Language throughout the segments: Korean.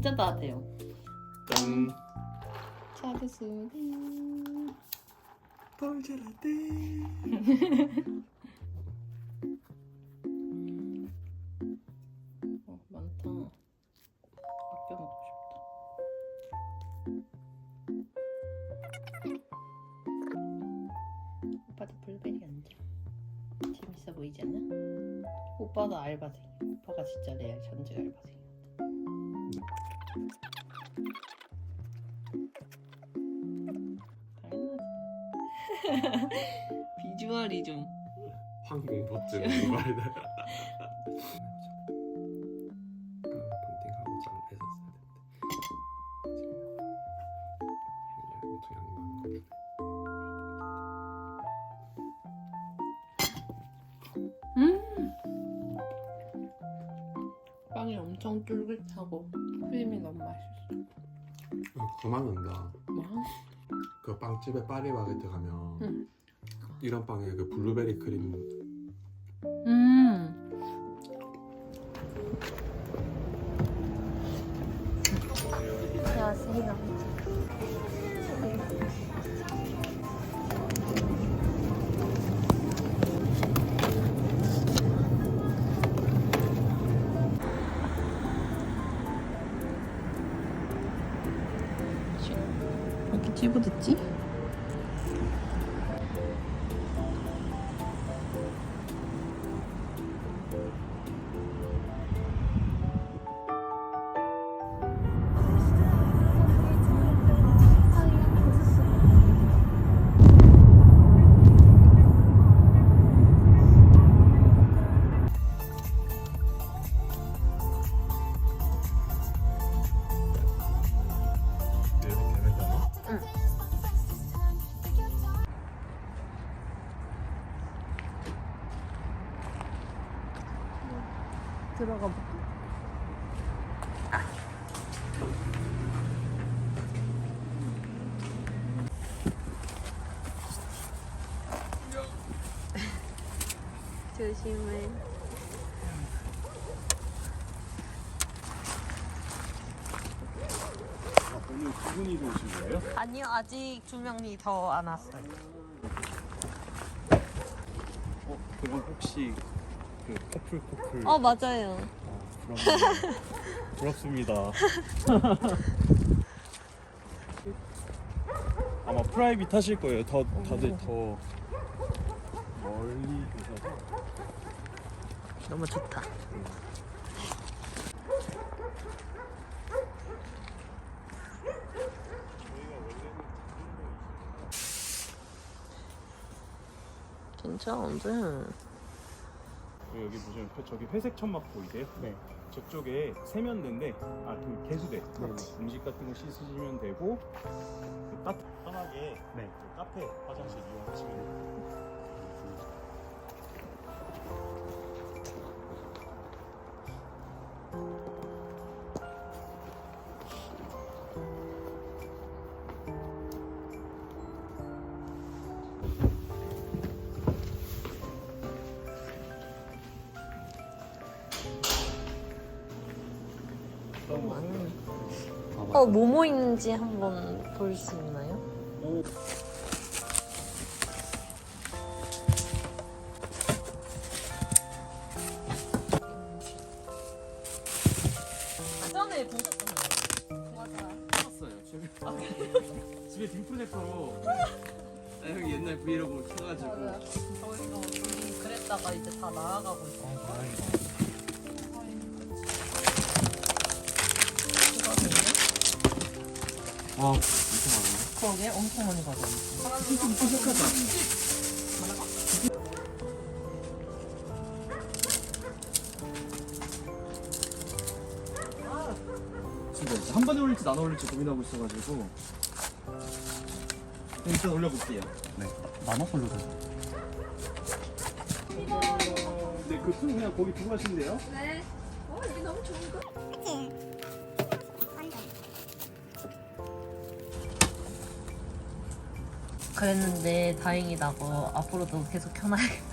진짜 따뜻해요 짠. 차르스네 뻘자라떼. 어, 많다 아껴 먹고 싶다 오빠도 블루베리 앉아 재밌어 보이지 않아? 오빠도 알바생 오빠가 진짜 레알 전직 알바생 버튼 말이다. 했었어야 되는데. 양이 많아. 음 빵이 엄청 쫄깃하고 크림이 너무 맛있어 어, 그만 온다. 뭐? 그 빵집에 파리바게뜨 가면 응. 이런 빵에 그 블루베리 크림 이렇게 찌부듣지? 분이서 오신 거예요? 아니요, 아직 두 명이 더 안 왔어요. 어, 그럼 혹시 그 커플 커플 어, 맞아요. 그럼 부럽습니다. 아마 프라이빗 하실 거예요. 더 다들 더 멀리 계셔서. 너무 좋다. 괜 찮은데? 그리고 여기 보시면 그 저기 회색 천막 보이세요? 네. 저쪽에 세면대인데 아그 개수대 음식 같은 거 씻으시면 되고 그 따, 편하게 네. 그 카페 화장실 이용하시면 돼요. 어, 뭐뭐 있는지 한번 볼 수 있나요? 전에 보셨던 맞아. 샀어요. 집에, 집에 빔 프로젝터로 아, 형이 옛날 브이로그 켜가지고 저희도 이미 그랬다가 이제 다 나아가고 있어요. 와 엄청 많은데? 그러게 엄청 많이 가져왔어. 푸석하다. 진짜 진짜 한 번에 올릴지 나눠 올릴지 고민하고 있어가지고 일단 올려볼게요. 네. 나눠서 올려도 네, 그품 그냥 거기 두고 가시면 돼요. 네. 그랬는데 다행이다고 앞으로도 계속 켜놔야겠다.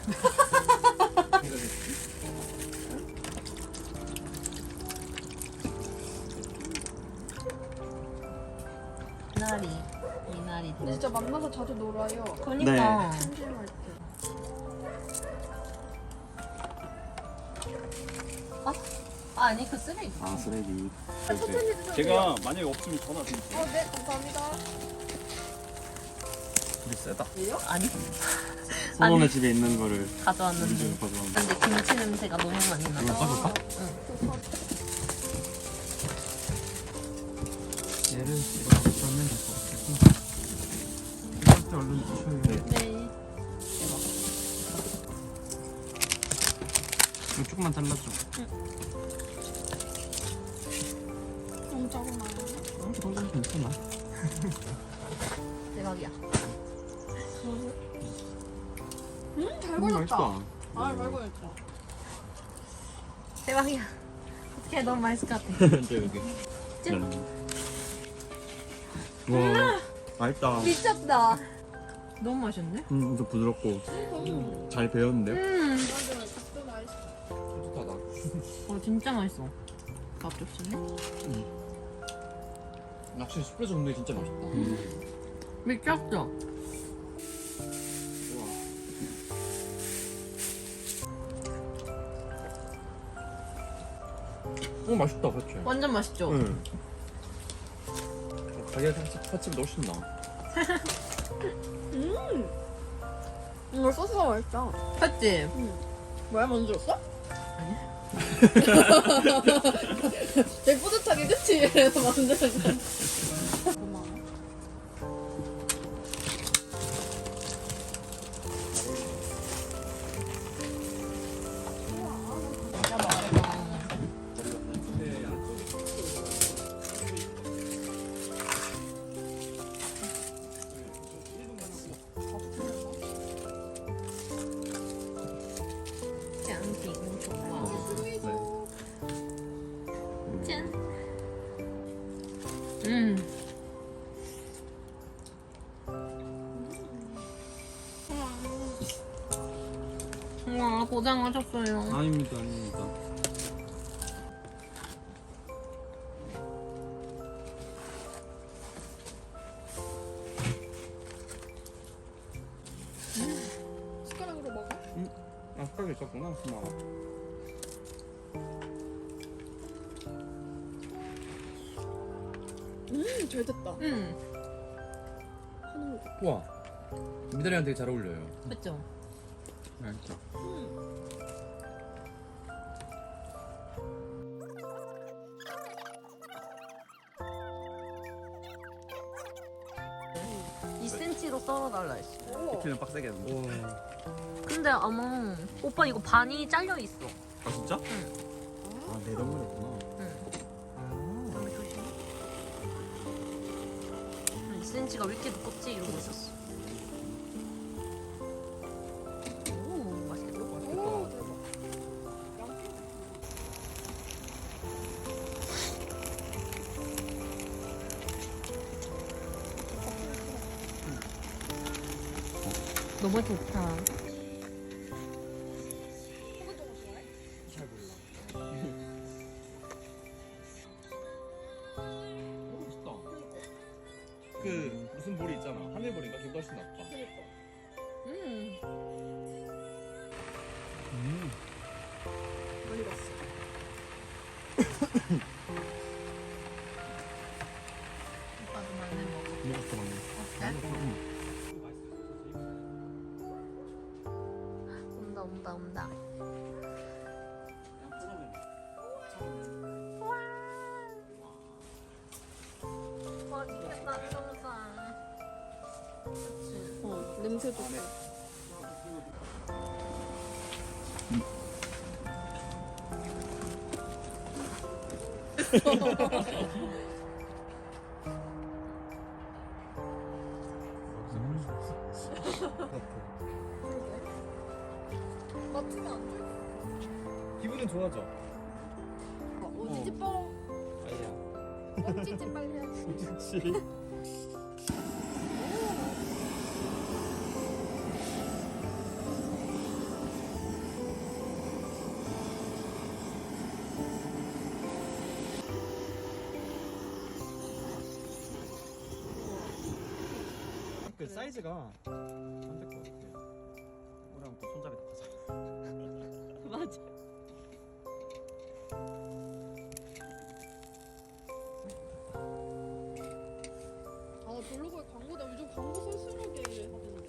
미나리, 미나리. 근데 진짜 만나서 자주 놀아요. 그러니까 심심할 때. 아, 아니 그 쓰레기. 아 쓰레기. 제가 만약에 없으면 전화 드릴게요. 어, 네, 감사합니다. 우리 세다. 아니 소원의 집에 있는 거를 우리 집에 가져왔는데. 가져왔는데. 근데 김치 냄새가 너무 많이 나. 이거 써볼까? 얘를 이렇게 썰면 될것 이럴 때 얼른 드셔요. 네. 이거 조금만 잘라줘. 맛있다. 아, 잘 걸렸다. 대박이야. 어떻게 너무 맛있을 것 같아. 여기. 짠. 와, 맛있다. 미쳤다. 너무 맛있는데? 음, 좀 부드럽고 잘 배웠는데요? 음. 어 진짜 맛있어. 밥 접시네. 낚시 스프레소 근데 진짜 맛있다. 미쳤어. 오 맛있다, 그치? 완전 맛있죠? 응. 가게 팥집이 훨씬 나. 음. 이거 소스가 맛있다. 맞지? 뭐야, 만들었어? 되게 뿌듯하게, 그치? 이래서 만 고생하셨어요. 아닙니다, 아닙니다. 숟가락으로 먹어? 아, 숟가락 있었구나. 고마워. 음, 잘 됐다. 음. 거 우와. 미달이랑 되게 잘 어울려요. 그쵸? 맛있다. 이 c m 로 썰어달라 했어. 필름 빡세게 했는데. 근데 아마 오빠 이거 반이 잘려 있어. 아 진짜? 아 내려버렸구나. 너무 조심. 2cm가 왜 이렇게 두껍지 이러고 있었어. 너무 좋다. 그 무슨 볼이 있잖아. 하늘볼인가? 그게 훨씬 낫다. 음. 음. 많이 봤어. 냄새도. 맡으면 안 돼. 기분은 좋아져. 어, 어디지 뻥. 아니야. 뻥찌지 빨리 해야지. 그렇 지. 그 사이즈가 안될것 같아. 우리랑 또 손잡이 다 가자. 맞아. 아 블로그에 광고다. 요즘 광고 쓸쓸하게 하던데.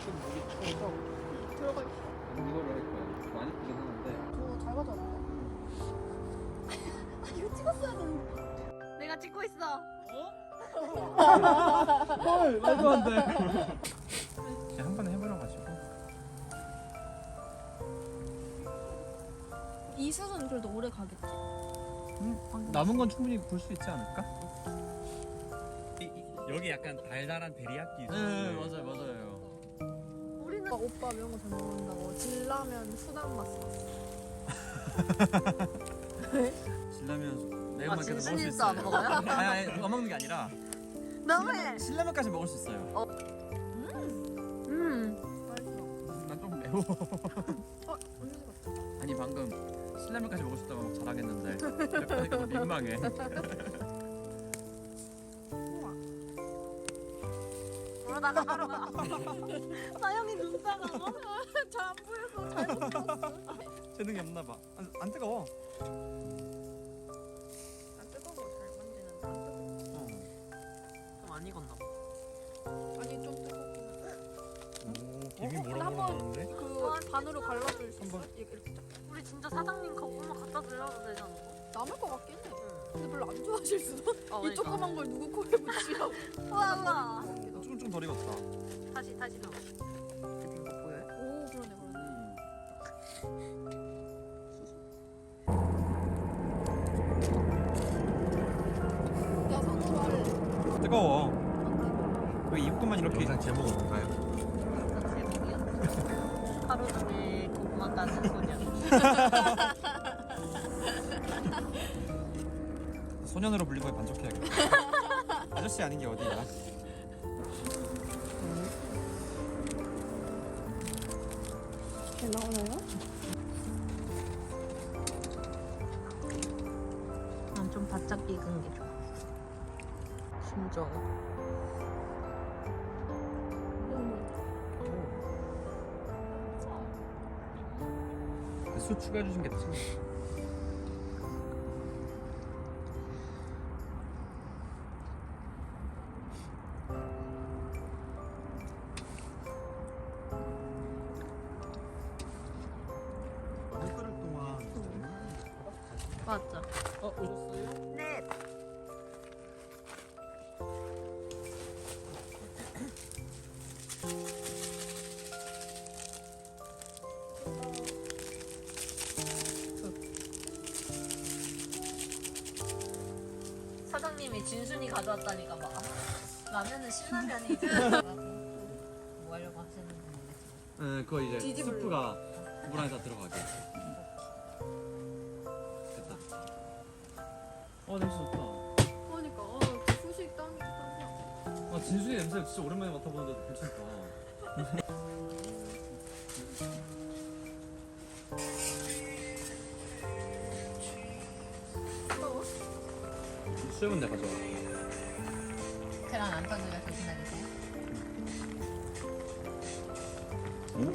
지금 여기 쳐서 들어가 있어. 이걸로 할 거야. 많이 크긴 하는데. 저잘 가져왔다. 아 이거 찍었어야 찍고 있어. 헐 말도 안 돼. 그냥 한 번에 해보려 가지고. 이 셋은 그래도 오래 가겠지. 남은 건 충분히 볼 수 있지 않을까? 여기 약간 달달한 데리야끼 있어. 네 맞아요 맞아요. 우리는 오빠, 오빠 거잘 먹는다고 진라면 순한 맛 신라면 아, 매운맛 계속 먹을 수 있어요. 안 먹어요? 아니 아니 안 먹는 게 아니라 너무해. 신라면까지 먹을 수 있어요. 음. 맛있어. 난좀 매워. 어. 아니 방금 신라면까지 먹을 수 있다고 막 자랑했는데 이렇게 하니까 좀 민망해. 그러다가 바로 나영이 눈사가 잘안 보여서 잘못 봤어. 재능이 없나 봐. 안, 안 뜨거워. 익었나 봐. 아니 좀 뜨겁고. 오 김이 어? 뭐라 한번- 그러는데? 그 반으로 갈라줄 수 있어? 한번. 이렇게 이렇게 딱 우리 진짜 사장님 거꾸로 갖다 드려도 되지 않나? 남을 것 같긴 해. 응. 근데 별로 안 좋아하실 수도. 어, 이 조그만 걸 누구 코에 붙이라고. 우와 우와. 조금 좀덜 익었다. 다시 다시 넣어. 제목은 뭔가요? 제목이요? 하루 종일 고구마 까는 소년. 소년으로 불린 거에 만족해야겠다. 아저씨 아닌 게 어디야? 잘 나오나요? 난 좀 바짝 익은 게 좋아. 순정. 국수 추가해 주신 게 더. 챙겨. 맞죠. 어, 오셨어. 가져왔다니까 막 아, 라면은 신라면이지. 뭐 하려고 하시는지 모르겠지만. 네 그거 이제. 스프가 물 안에 다 들어가게 됐다 어 냄새 좋다 그러니까 어, 후식 땅이야. 아 진순이 냄새 진짜 오랜만에 맡아보는데도 괜찮다? 수염은 내가 가져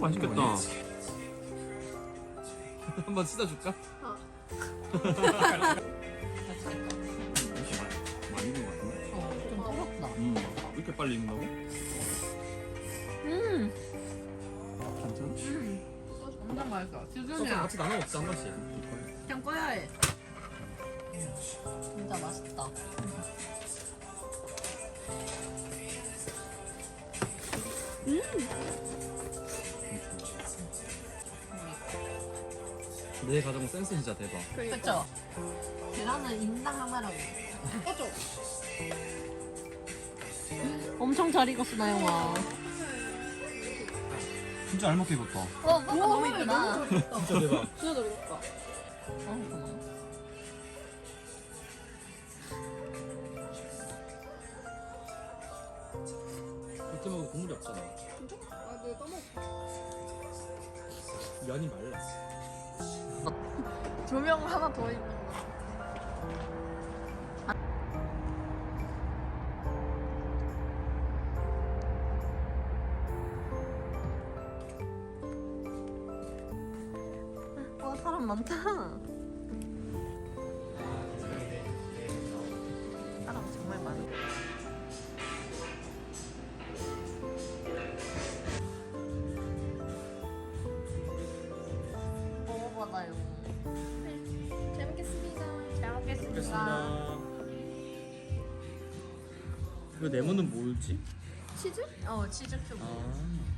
맛있겠다 한번 씻어줄까? 혹시 많이, 많이 익은 것 같은데? 어, 좀 뜨겁다. 음, 이렇게 빨리 익는다고? 음, 괜찮아? 음, 엄청 맛있어. 소스 지순이야. 같이 나눠 먹자 한 번씩 그냥 꺼야 해. 진짜 맛있다. 내 가정 센스 진짜 대박 그러니까. 그쵸? 계란은 인당 하나라고. 꺼져. 엄청 잘 익었어, 나영아. 진짜 알맞게 익었다 어, 뭔가 너무 이쁘다. 진짜 대박 진짜 넓었다. 어, 고마워. 그때 먹으면 국물이 없잖아 진짜? 아, 내가 까먹었다. 면이 말라 조명 하나 더 있는 거. 와, 사람 많다. 네모는 뭐였지? 치즈? 어, 치즈 큐브. 아